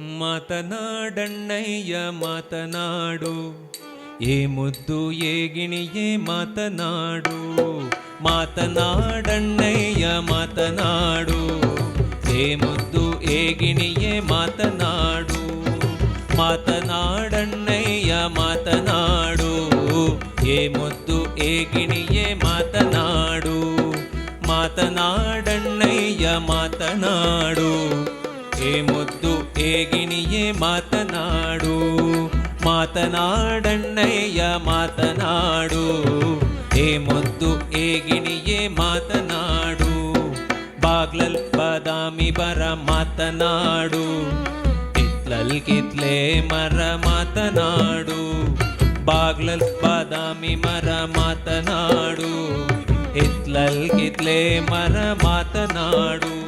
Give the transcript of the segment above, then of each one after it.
ಮಾತನಾಡಣ್ಣಯ್ಯ, ಮಾತನಾಡು. ಏ ಮುದ್ದು ಏಗಿಣಿಯೇ ಮಾತನಾಡು. ಮಾತನಾಡಣ್ಣಯ್ಯ, ಮಾತನಾಡು. ಏ ಮುದ್ದು ಏಗಿಣಿಯೇ ಮಾತನಾಡು. ಮಾತನಾಡಣ್ಣಯ್ಯ, ಮಾತನಾಡು. ಏ ಮುದ್ದು ಏಗಿಣಿಯೇ ಮಾತನಾಡು. ಮಾತನಾಡಣ್ಣಯ್ಯ, ಮಾತನಾಡು. ಏ ಮುದ್ದು ಏಗಿಣಿಯೇ ಮಾತನಾಡು, ಮಾತನಾಡಣ್ಣಯ್ಯ ಮಾತನಾಡು. ಏ ಮುದ್ದು ಏಗಿಣಿಯೇ ಮಾತನಾಡು ಬಾಗ್ಲಲ್ ಬಾದಾಮಿ ಬರ ಮಾತನಾಡು. ಕಿತ್ಲಲ್ ಕಿತ್ಲೆ ಮರ ಮಾತನಾಡು ಬಾಗ್ಲಲ್ ಬಾದಾಮಿ ಮರ ಮಾತನಾಡು. ಇತ್ಲಲ್ ಕಿತ್ಲೆ ಮರ ಮಾತನಾಡು.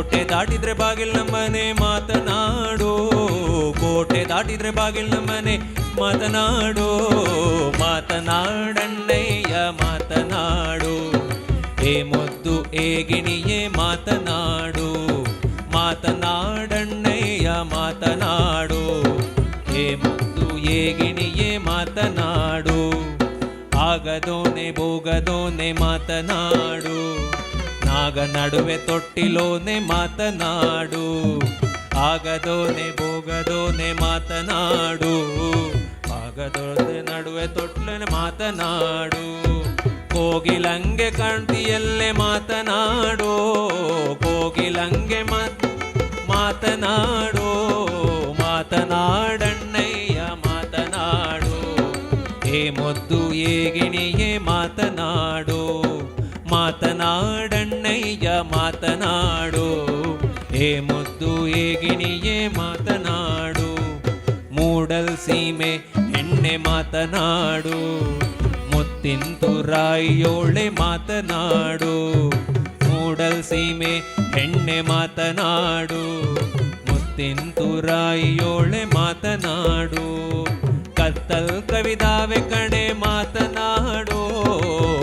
ಕೋಟೆ ದಾಟಿದ್ರೆ ಬಾಗಿಲ್ ನಮ್ಮನೆ ಮಾತನಾಡೋ. ಕೋಟೆ ದಾಟಿದ್ರೆ ಬಾಗಿಲ್ ನಮ್ಮನೆ ಮಾತನಾಡು. ಮಾತನಾಡಣ್ಣಯ್ಯ, ಮಾತನಾಡು. ಏ ಮೊದ್ದು, ಏ ಗಿಣಿಯೇ, ಮಾತನಾಡು. ಮಾತನಾಡಣ್ಣಯ್ಯ, ಮಾತನಾಡು. ಏ ಮೊದ್ದು, ಏ ಗಿಣಿಯೇ, ಮಾತನಾಡು. ಆಗದೋನೆ ಬೋಗದೋನೆ ಮಾತನಾಡು. ನಾಗ ನಡುವೆ ತೊಟ್ಟಿಲೋನೆ ಮಾತನಾಡು. ಆಗದೋನೆ ಬೋಗದೋನೆ ಮಾತನಾಡು. ಆಗದೋನೆ ನಡುವೆ ತೊಟ್ಟಲೇ ಮಾತನಾಡು. ಕೋಗಿಲಂಗೆ ಕಾಣ್ತಿಯಲ್ಲೇ ಮಾತನಾಡು. ಕೋಗಿಲಂಗೆ ಮಾತ ಮಾತನಾಡು. ಮಾತನಾಡಣ್ಣಯ್ಯ, ಮಾತನಾಡು. ಏ ಮೊದ್ದು ಏಗಿಣಿಯೇ ಮಾತನಾಡು. ಮಾತನಾಡಣ್ಣಯ್ಯ ಮಾತನಾಡು. ಏ ಮುದ್ದು ಏಗಿಣಿಯೇ ಮಾತನಾಡು. ಮೂಡಲ್ ಸೀಮೆ ಎಣ್ಣೆ ಮಾತನಾಡು. ಮುತ್ತಿಂತು ರಾಯಿಯೋಳೆ ಮಾತನಾಡು. ಮೂಡಲ್ ಸೀಮೆ ಎಣ್ಣೆ ಮಾತನಾಡು. ಮುತ್ತಿಂತು ರಾಯಿಯೋಳೆ ಮಾತನಾಡು. ಕತ್ತಲ್ ಕವಿದಾವೆ ಕಣೆ, ಮಾತನಾಡು.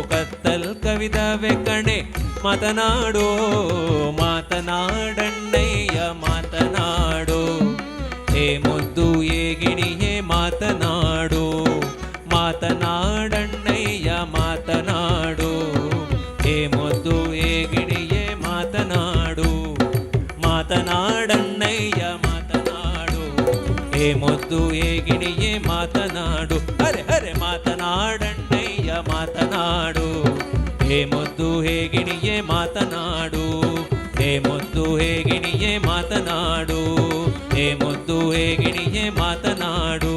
ಕತ್ತಲ್ ಕವಿದಾವೆ ಕಣೆ ಮಾತನಾಡು, ಮಾತನಾಡಣ್ಣಯ್ಯ, ಮಾತನಾಡು. ಹೇ ಮುದ್ದು ಏ ಗಿಣಿಯೇ ಮಾತನಾಡೋ. ಮಾತನಾಡಣ್ಣಯ್ಯ, ಮಾತನಾಡು. ಹೇ ಮುದ್ದು ಏ ಗಿಣಿಯೇ ಮಾತನಾಡು. ಮಾತನಾಡಣ್ಣಯ್ಯ, ಮಾತನಾಡು. ಹೇ ಮುದ್ದು ಏ ಗಿಣಿಯೇ ಮಾತನಾಡು. ಅರೆ ಅರೆ, ಮಾತನಾಡಣ್ಣಯ್ಯ, ಮಾತನಾಡು. ಹೇ ಮುದ್ದು ಹೇಗಿಣಿಯೇ ಮಾತನಾಡು. ಹೇ ಮುದ್ದು ಹೇಗಿಣಿಯೇ ಮಾತನಾಡು.